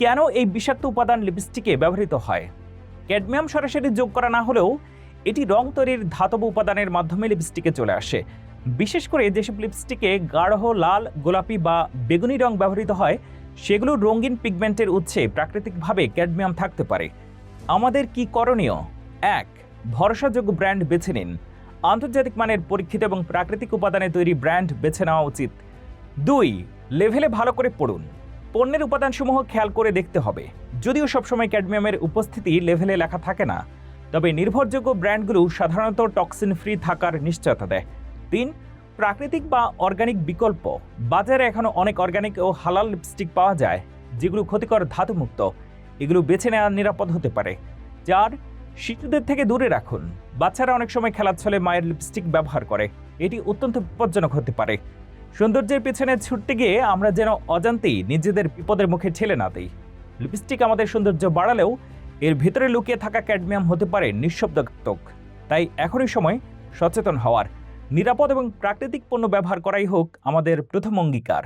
কেন এই বিষাক্ত উপাদান লিপস্টিকে ব্যবহৃত হয়? ক্যাডমিয়াম সরাসরি যোগ করা না হলেও এটি রং তৈরির ধাতব উপাদানের মাধ্যমে লিপস্টিকে চলে আসে। বিশেষ করে যেসব লিপস্টিকে গাঢ়, লাল, গোলাপি বা বেগুনি রং ব্যবহৃত হয়, সেগুলো রঙিন পিগমেন্টের উৎসে প্রাকৃতিকভাবে ক্যাডমিয়াম থাকতে পারে। আমাদের কি করণীয়? এক, ভরসাযোগ্য ব্র্যান্ড বেছে নিন। আন্তর্জাতিক মানের পরীক্ষিত এবং প্রাকৃতিক উপাদানে তৈরি ব্র্যান্ড বেছে নেওয়া উচিত। দুই, লেভেলে ভালো করে পড়ুন। পণ্যের উপাদানসমূহ খেয়াল করে দেখতে হবে। যদিও সবসময় ক্যাডমিয়ামের উপস্থিতি লেভেলে লেখা থাকে না, তবে নির্ভরযোগ্য ব্র্যান্ডগুলো সাধারণত টক্সিন ফ্রি থাকার নিশ্চয়তা দেয়। তিন, প্রাকৃতিক বা অর্গানিক বিকল্প। বাজারে এখনও অনেক অর্গানিক ও হালাল লিপস্টিক পাওয়া যায়, যেগুলো ক্ষতিকর ধাতুমুক্ত। এগুলো বেছে নেওয়া নিরাপদ হতে পারে। চার, শিশুদের থেকে দূরে রাখুন। বাচ্চারা অনেক সময় খেলার ছলে মায়ের লিপস্টিক ব্যবহার করে। এটি অত্যন্ত বিপজ্জনক হতে পারে। সৌন্দর্যের পিছনে ছুটতে গিয়ে আমরা যেন অজান্তেই নিজেদের বিপদের মুখে ঠেলে না দিই। লিপস্টিক আমাদের সৌন্দর্য বাড়ালেও এর ভিতরে লুকিয়ে থাকা ক্যাডমিয়াম হতে পারে নিঃশব্দাত্মক তাই এখনই সময় সচেতন হওয়ার। নিরাপদ এবং প্রাকৃতিক পণ্য ব্যবহার করাই হোক আমাদের প্রথম অঙ্গীকার।